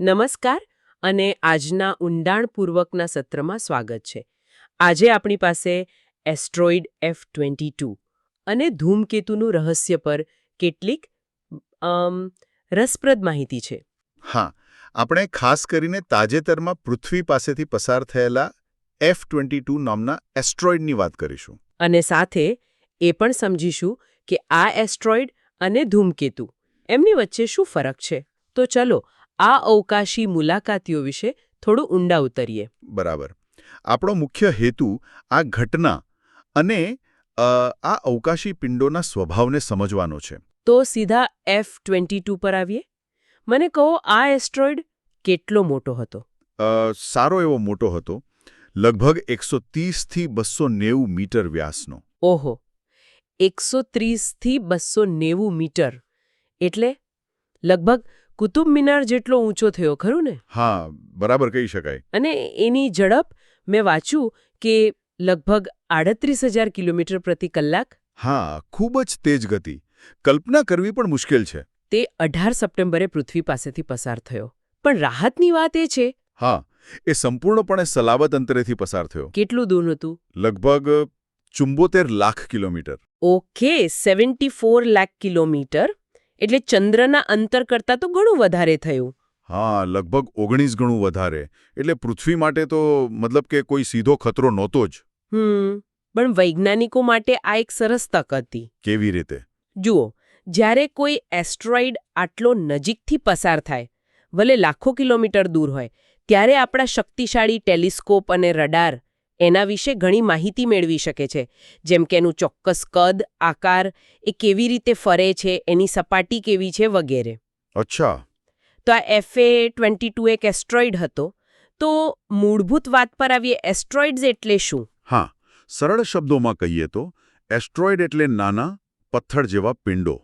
નમસ્કાર અને આજના ઊંડાણપૂર્વકના સત્રમાં સ્વાગત છે. આજે આપણી પાસે એસ્ટ્રોઇડ એફ ટ્વેન્ટી અને ધૂમકેતુનું રહસ્ય પર કેટલીક રસપ્રદ માહિતી છે. હા આપણે ખાસ કરીને તાજેતરમાં પૃથ્વી પાસેથી પસાર થયેલા એફ ટ્વેન્ટી ટુ નામના એસ્ટ્રોઇડની વાત કરીશું. અને સાથે એ પણ સમજીશું કે આ એસ્ટ્રોઇડ અને ધૂમકેતુ એમની વચ્ચે શું ફરક છે. તો ચલો આ અવકાશી મુલાકાતીઓ વિશે થોડું ઊંડા ઉતરીએ. બરાબર. આપણો મુખ્ય હેતુ આ ઘટના અને આ અવકાશી પિંડોના સ્વભાવને સમજવાનો છે. તો સીધા એફ ટ્વેન્ટી પર આવીએ. મને કહો આ એસ્ટ્રોઇડ કેટલો મોટો હતો? સારો એવો મોટો હતો. લગભગ એકસો ત્રીસથી બસો મીટર વ્યાસનો. ઓહો. એકસો ત્રીસથી બસો નેવું મીટર. એટલે લગભગ કુતુબ મિનાર જેટલો ઊંચો થયો ખરું ને? હા બરાબર કહી શકાય. અને એની ઝડપ મેં વાંચ્યું કે લગભગ આડત્રીસ હજાર કિલોમીટર પ્રતિ કલાક? હા ખૂબ જ તેજ ગતિ. કલ્પના કરવી પણ મુશ્કેલ છે. તે અઢાર સપ્ટેમ્બરે પૃથ્વી પાસેથી પસાર થયો. પણ રાહતની વાત એ છે. હા એ સંપૂર્ણપણે સલામત અંતરેથી પસાર થયો. કેટલું દૂર હતું? લગભગ ચુંબોતેર lakh kilometre. Okay seventy four lakh kilometre. એટલે ચંદ્રના અંતર કરતાં તો ઘણું વધારે થયું. હા લગભગ ઓગણીસ ગણું વધારે. એટલે પૃથ્વી માટે તો મતલબ કે કોઈ સીધો ખતરો નહોતો જ. હમ પણ વૈજ્ઞાનિકો માટે આ એક સરસ તક હતી. કેવી રીતે? જુઓ જ્યારે કોઈ એસ્ટ્રોઇડ આટલો નજીકથી પસાર થાય ભલે લાખો કિલોમીટર દૂર હોય ત્યારે આપણા શક્તિશાળી ટેલિસ્કોપ અને રડાર એના વિશે ઘણી માહિતી મેળવી શકે છે જેમ કે એનું ચોક્કસ કદ આકાર એ કેવી રીતે ફરે છે એની સપાટી કેવી છે વગેરે. અચ્છા. તો આ એફએ ટ્વેન્ટી ટુ એક એસ્ટ્રોઇડ હતો. તો મૂળભૂત વાત પર આવીએ એસ્ટ્રોઇડ્સ એટલે શું? હા સરળ શબ્દોમાં કહીએ તો એસ્ટ્રોઇડ એટલે નાના પથ્થર જેવા પિંડો.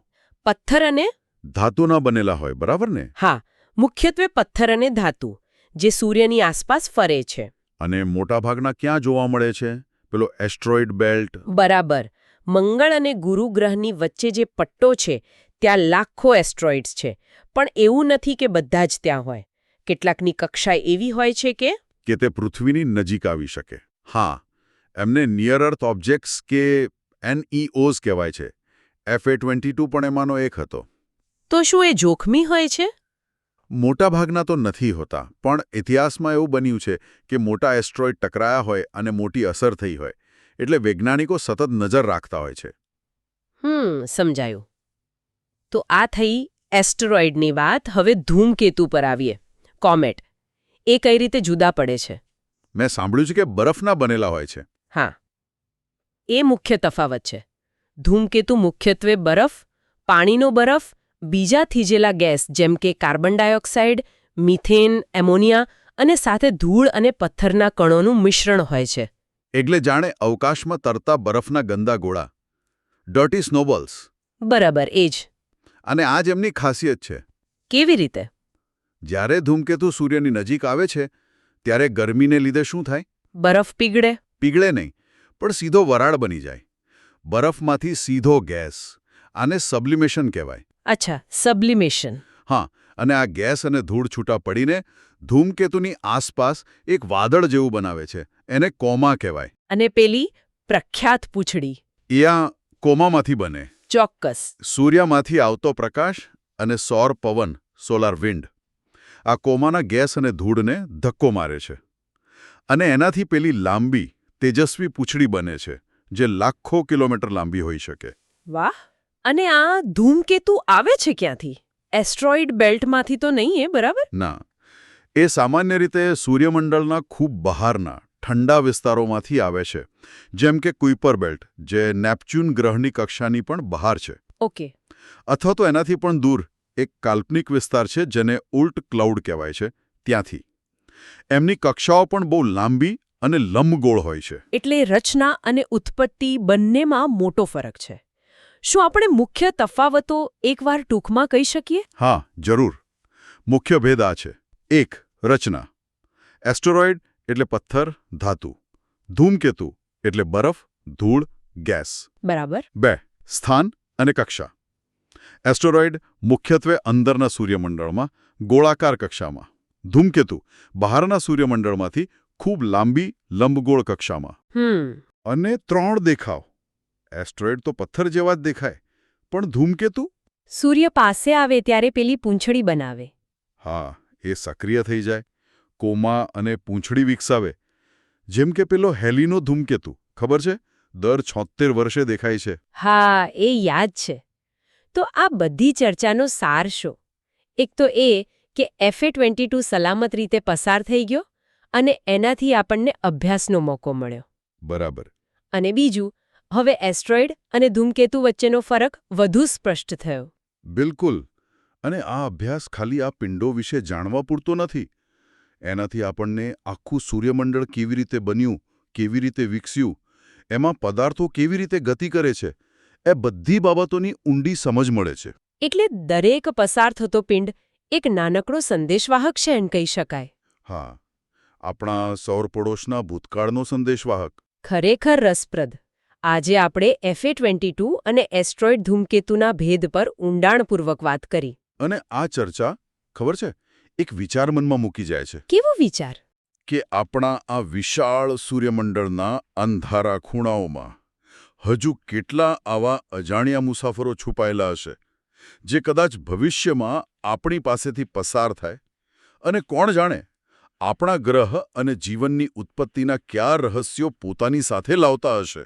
પથ્થર અને? ધાતુના બનેલા હોય બરાબર ને? હા મુખ્યત્વે પથ્થર અને ધાતુ જે સૂર્યની આસપાસ ફરે છે. અને મોટાભાગના ક્યાં જોવા મળે છે? પેલો એસ્ટ્રોઇડ બેલ્ટ. બરાબર. મંગળ અને ગુરુ ગ્રહની વચ્ચે જે પટ્ટો છે ત્યાં લાખો એસ્ટ્રોઇડ્સ છે. પણ એવું નથી કે બધા જ ત્યાં હોય. કેટલાકની કક્ષા એવી હોય છે કે કે તે પૃથ્વીની નજીક આવી શકે. હા એમને નિયર અર્થ ઓબ્જેક્ટ્સ કે એનઈઓઝ કહેવાય છે. એફ ટ્વેન્ટી ટુ પણ એમાંનો એક હતો. તો શું એ જોખમી હોય છે? મોટાભાગના તો નથી હોતા પણ ઇતિહાસમાં એવું બન્યું છે કે મોટા એસ્ટ્રોઇડ ટકરાયા હોય અને મોટી અસર થઈ હોય એટલે વૈજ્ઞાનિકો સતત નજર રાખતા હોય છે. હમ સમજાયું. તો આ થઈ એસ્ટરોઇડની વાત હવે ધૂમકેતુ પર આવીએ. કોમેટ એ કઈ રીતે જુદા પડે છે? મેં સાંભળ્યું છે કે બરફના બનેલા હોય છે. હા. એ મુખ્ય તફાવત છે. ધૂમકેતુ મુખ્યત્વે બરફ પાણીનો બરફ બીજા થીજેલા ગેસ જેમ કે કાર્બન ડાયોક્સાઇડ મિથેન એમોનિયા અને સાથે ધૂળ અને પથ્થરના કણોનું મિશ્રણ હોય છે. એટલે જાણે અવકાશમાં તરતા બરફના ગંદા ગોળા. ડર્ટી સ્નોબોલ્સ બરાબર એ જ. અને આ જ એમની ખાસિયત છે. કેવી રીતે? જ્યારે ધૂમકેતુ સૂર્યની નજીક આવે છે ત્યારે ગરમીને લીધે શું થાય? બરફ પીગળે? પીગળે નહીં પણ સીધો વરાળ બની જાય. બરફમાંથી સીધો ગેસ આને સબ્લિમેશન કહેવાય. અચ્છા સબ્લિમેશન. હા અને આ ગેસ અને ધૂળ છૂટા પડીને ધૂમકેતુની આસપાસ એક વાદળ જેવું બનાવે છે એને કોમા કહેવાય. અને પેલી પ્રખ્યાત પૂંછડી. એ આ કોમામાંથી બને. ચોક્કસ. સૂર્યમાંથી આવતો પ્રકાશ અને સૌર પવન સોલાર વિન્ડ. આ કોમાના ગેસ અને ધૂળને ધક્કો મારે છે. અને એનાથી પેલી લાંબી તેજસ્વી પૂંછડી બને છે જે લાખો કિલોમીટર લાંબી હોઈ શકે. વાહ! અને આ ધૂમકેતુ આવે છે ક્યાંથી? એસ્ટ્રોઇડ બેલ્ટમાંથી તો નહીં એ બરાબર? ના. એ સામાન્ય રીતે સૂર્યમંડળના ખૂબ બહારના ઠંડા વિસ્તારોમાંથી આવે છે. જેમ કે કુઈપર બેલ્ટ જે નેપચ્યુન ગ્રહની કક્ષાની પણ બહાર છે. ઓકે. અથવા તો એનાથી પણ દૂર એક કાલ્પનિક વિસ્તાર છે જેને ઉલ્ટ ક્લાઉડ કહેવાય છે ત્યાંથી. એમની કક્ષાઓ પણ બહુ લાંબી અને લંબગોળ હોય છે. એટલે રચના અને ઉત્પત્તિ બંનેમાં મોટો ફરક છે. શું આપણે મુખ્ય તફાવતો એકવાર ટૂંકમાં કહી શકીએ? હા જરૂર. મુખ્ય ભેદ આ છે. એક રચના. એસ્ટરોઇડ એટલે પથ્થર ધાતુ. ધૂમકેતુ એટલે બરફ ધૂળ ગેસ. બરાબર. બે સ્થાન અને કક્ષા. એસ્ટરોઇડ મુખ્યત્વે અંદરના સૂર્યમંડળમાં ગોળાકાર કક્ષામાં. ધૂમકેતુ બહારના સૂર્યમંડળમાંથી ખૂબ લાંબી લંબગોળ કક્ષામાં. અને ત્રણ દેખાવ. એસ્ટ્રોઇડ તો પથ્થર જેવા જ દેખાય. પણ ધૂમકેતુ? સૂર્ય પાસે આવે ત્યારે પેલી પૂંછડી બનાવે. હા એ સક્રિય થઈ જાય. કોમા અને પૂંછડી વિકસાવે. જેમ કે પેલો હેલીનો ધૂમકેતુ. ખબર છે? દર છોતેર વર્ષે દેખાય છે. હા એ યાદ છે. તો આ બધી ચર્ચાનો સાર શો? એક તો એ કે એફએ ટ્વેન્ટી સલામત રીતે પસાર થઈ ગયો અને એનાથી આપણને અભ્યાસનો મોકો મળ્યો. બરાબર. અને બીજું હવે એસ્ટ્રોઇડ અને ધૂમકેતુ વચ્ચેનો ફરક વધુ સ્પષ્ટ થયો. બિલકુલ. અને આ અભ્યાસ ખાલી આ પિંડો વિશે જાણવા પૂરતો નથી. એનાથી આપણને આખું સૂર્યમંડળ કેવી રીતે બન્યું કેવી રીતે વિકસ્યું એમાં પદાર્થો કેવી રીતે ગતિ કરે છે એ બધી બાબતોની ઊંડી સમજ મળે છે. એટલે દરેક પસાર થતો પિંડ એક નાનકડો સંદેશવાહક છે એમ કહી શકાય. હા. આપણા સૌર પડોશના ભૂતકાળનો સંદેશવાહક. ખરેખર રસપ્રદ. આજે આપણે એફએ ટ્વેન્ટી ટુ અને એસ્ટ્રોઇડ ધૂમકેતુના ભેદ પર ઊંડાણપૂર્વક વાત કરી. અને આ ચર્ચા ખબર છે એક વિચાર મનમાં મૂકી જાય છે. કેવો વિચાર? કે આપણા આ વિશાળ સૂર્યમંડળના અંધારા ખૂણાઓમાં હજુ કેટલા આવા અજાણ્યા મુસાફરો છુપાયેલા હશે જે કદાચ ભવિષ્યમાં આપણી પાસેથી પસાર થાય? અને કોણ જાણે આપણા ગ્રહ અને જીવનની ઉત્પત્તિના કયા રહસ્યો પોતાની સાથે લાવતા હશે?